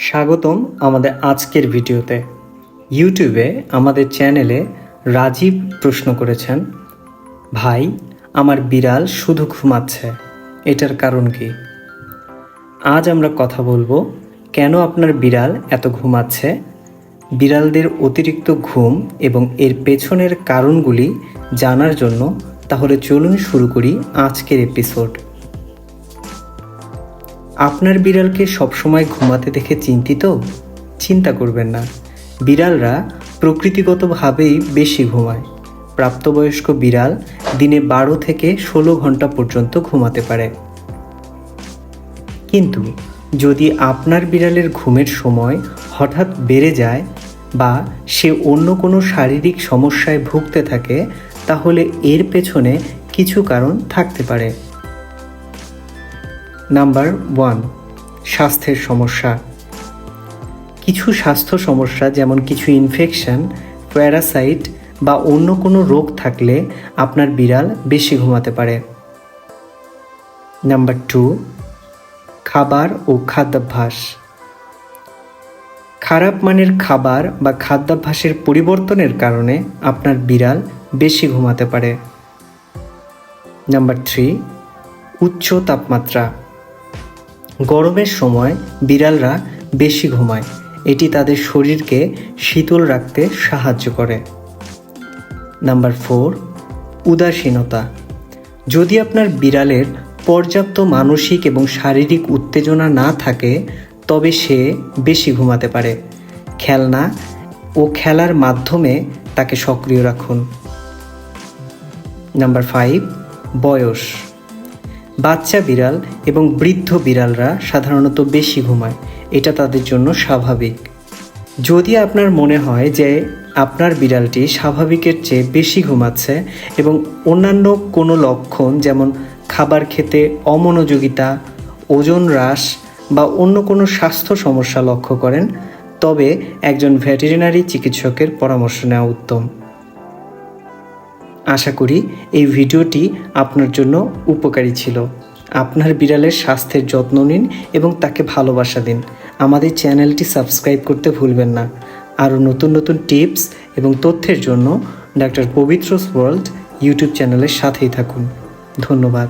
স্বাগতম আমাদের আজকের ভিডিওতে। ইউটিউবে আমাদের চ্যানেলে রাজীব প্রশ্ন করেছেন, ভাই, আমার বিড়াল শুধু ঘুমাচ্ছে, এটার কারণ কি? আজ আমরা কথা বলব, কেন আপনার বিড়াল এত ঘুমাচ্ছে? বিড়ালদের অতিরিক্ত ঘুম এবং এর পেছনের কারণগুলি জানার জন্য তাহলে চলুন শুরু করি আজকের এপিসোড। আপনার বিড়ালকে সবসময় ঘুমাতে দেখে চিন্তিত? চিন্তা করবেন না। বিড়ালরা প্রকৃতিগতভাবেই বেশি ঘুমায়। প্রাপ্তবয়স্ক বিড়াল দিনে বারো থেকে ষোলো ঘণ্টা পর্যন্ত ঘুমাতে পারে। কিন্তু যদি আপনার বিড়ালের ঘুমের সময় হঠাৎ বেড়ে যায় বা সে অন্য কোনো শারীরিক সমস্যায় ভুগতে থাকে, তাহলে এর পেছনে কিছু কারণ থাকতে পারে। নাম্বার ওয়ান স্বাস্থ্যের সমস্যা। কিছু স্বাস্থ্য সমস্যা, যেমন কিছু ইনফেকশন প্যারাসাইট বা অন্য কোনো রোগ থাকলে আপনার বিড়াল বেশি ঘুমাতে পারে। নাম্বার টু খাবার ও খাদ্যাভ্যাস। খারাপ মানের খাবার বা খাদ্যাভ্যাসের পরিবর্তনের কারণে আপনার বিড়াল বেশি ঘুমাতে পারে। নাম্বার থ্রি উচ্চ তাপমাত্রা। গরমের সময় বিড়ালরা বেশি ঘুমায়। এটি তাদের শরীরকে শীতল রাখতে সাহায্য করে। নাম্বার ফোর, উদাসীনতা। যদি আপনার বিড়ালের পর্যাপ্ত মানসিক এবং শারীরিক উত্তেজনা না থাকে, তবে সে বেশি ঘুমাতে পারে। খেলনা ও খেলার মাধ্যমে তাকে সক্রিয় রাখুন। নাম্বার ফাইভ, বয়স। বাচ্চা বিড়াল এবং বৃদ্ধ বিড়ালরা সাধারণত বেশি ঘুমায়। এটা তাদের জন্য স্বাভাবিক। যদি আপনার মনে হয় যে আপনার বিড়ালটি স্বাভাবিকের চেয়ে বেশি ঘুমাচ্ছে এবং অন্যান্য কোনো লক্ষণ যেমন খাবার খেতে অমনোযোগিতা, ওজন হ্রাস বা অন্য কোনো স্বাস্থ্য সমস্যা লক্ষ্য করেন, তবে একজন ভেটেরিনারি চিকিৎসকের পরামর্শ নেওয়া উত্তম। আশা করি এই ভিডিওটি আপনার জন্য উপকারী ছিল। আপনার বিড়ালের স্বাস্থ্যের যত্ন নিন এবং তাকে ভালোবাসা দিন। আমাদের চ্যানেলটি সাবস্ক্রাইব করতে ভুলবেন না। আরও নতুন নতুন টিপস এবং তথ্যের জন্য ডাক্তার পবিত্রস ওয়ার্ল্ড ইউটিউব চ্যানেলের সাথেই থাকুন। ধন্যবাদ।